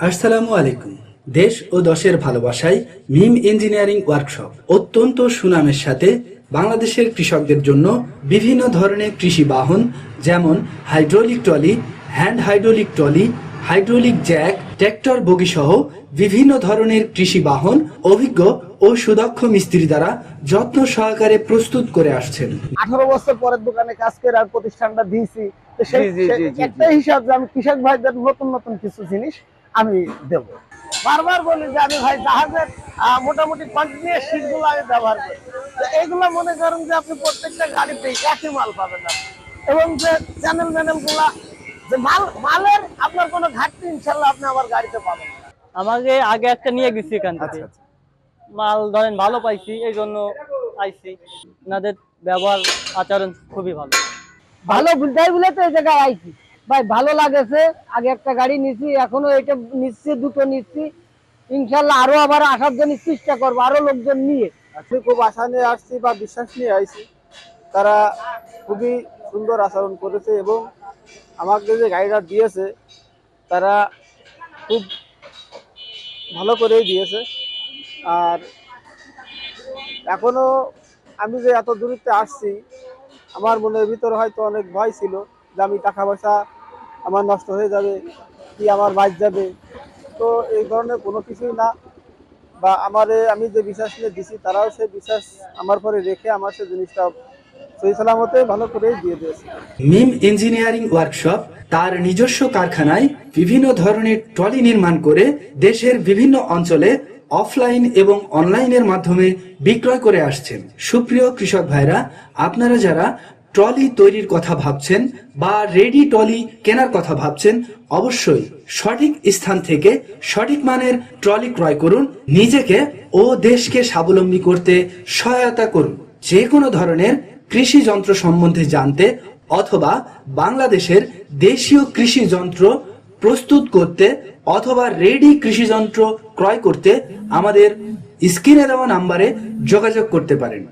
আসসালামু আলাইকুম। দেশ ও দশের ভালোবাসায় মিম ইঞ্জিনিয়ারিং ওয়ার্কশপ অত্যন্ত সুনামের সাথে বাংলাদেশের কৃষকদের জন্য বিভিন্ন ধরনের কৃষি বাহন যেমন hydraulic trolley hand hydraulic trolley hydraulic jack tractor বগি সহ বিভিন্ন ধরনের কৃষি বাহন অভিজ্ঞ ও সুদক্ষ মিস্ত্রি দ্বারা যত্ন সহকারে প্রস্তুত করে আসছেন। আঠারো বছর পরের দোকানে কাজ করে আর প্রতিষ্ঠানটা দিয়েছি। একটা হিসাব যে আমি কৃষক ভাইদের নতুন নতুন কিছু জিনিস আমি দেব। বারবার বলি যে আমি ভাই জাহাজের মোটামুটি কন্টিনিউয়াস শীটগুলো আমি ব্যবহার করি। তো এইগুলো মনে করেন যে আপনি প্রত্যেকটা গাড়িতে একই মাল পাবেন না এবং যে চ্যানেল ম্যানেলগুলা যে মাল মালের আপনার কোনো ঘাটতি ইনশাল্লাহ আপনি আমার গাড়িতে পাবেন আমাকে আগে একটা নিয়ে গেছি এখান থেকে। মাল ধরেন ভালো পাইছি এই জন্য আইছি। ওনাদের ব্যবহার আচরণ খুবই ভালো। ভালো বুঝাই বলে তো এই জায়গায় আইছি। ভাই, ভালো লাগেছে। আগে একটা গাড়ি নিছি, এখনও এটা নিচ্ছি, দুটো নিচ্ছি। ইনশাল্লাহ আরও আবার আসার জন্য চেষ্টা করব, আরও লোকজন নিয়ে। আমি খুব আশা নিয়ে আসছি বা বিশ্বাস নিয়ে আইছি। তারা খুবই সুন্দর আচরণ করেছে এবং আমাকে যে গাড়িটা দিয়েছে, তারা খুব ভালো করেই দিয়েছে। আর এখনও আমি যে এত দূরত্বে আসছি, আমার মনের ভিতরে হয়তো অনেক ভয় ছিল যে আমি টাকা পয়সা আমার নষ্ট হয়ে যাবে, কি আমার বাইক যাবে। তো এই ধরনের কোনো কিছুই না। বা আমারে, আমি যে বিশ্বাস নিয়ে দিছি, তারাও সেই বিশ্বাস আমার পরে রেখে আমার সেই জিনিসটা সেই সালামতে ভালো করে দিয়ে দিয়েছে। মিম ইঞ্জিনিয়ারিং ওয়ার্কশপ তার নিজস্ব কারখানায় বিভিন্ন ধরনের ট্রলি নির্মাণ করে দেশের বিভিন্ন অঞ্চলে অফলাইন এবং অনলাইনের মাধ্যমে বিক্রয় করে আসছেন। সুপ্রিয় কৃষক ভাইরা, আপনারা যারা ট্রলি তৈরির কথা ভাবছেন বা রেডি ট্রলি কেনার কথা ভাবছেন, অবশ্যই সঠিক স্থান থেকে সঠিক মানের ট্রলি ক্রয় করুন, নিজেকে ও দেশকে স্বাবলম্বী করতে সহায়তা করুন। যে কোনো ধরনের কৃষি যন্ত্র সম্বন্ধে জানতে অথবা বাংলাদেশের দেশীয় কৃষি যন্ত্র প্রস্তুত করতে অথবা রেডি কৃষি যন্ত্র ক্রয় করতে আমাদের স্ক্রিনে দেওয়া নাম্বারে যোগাযোগ করতে পারেন।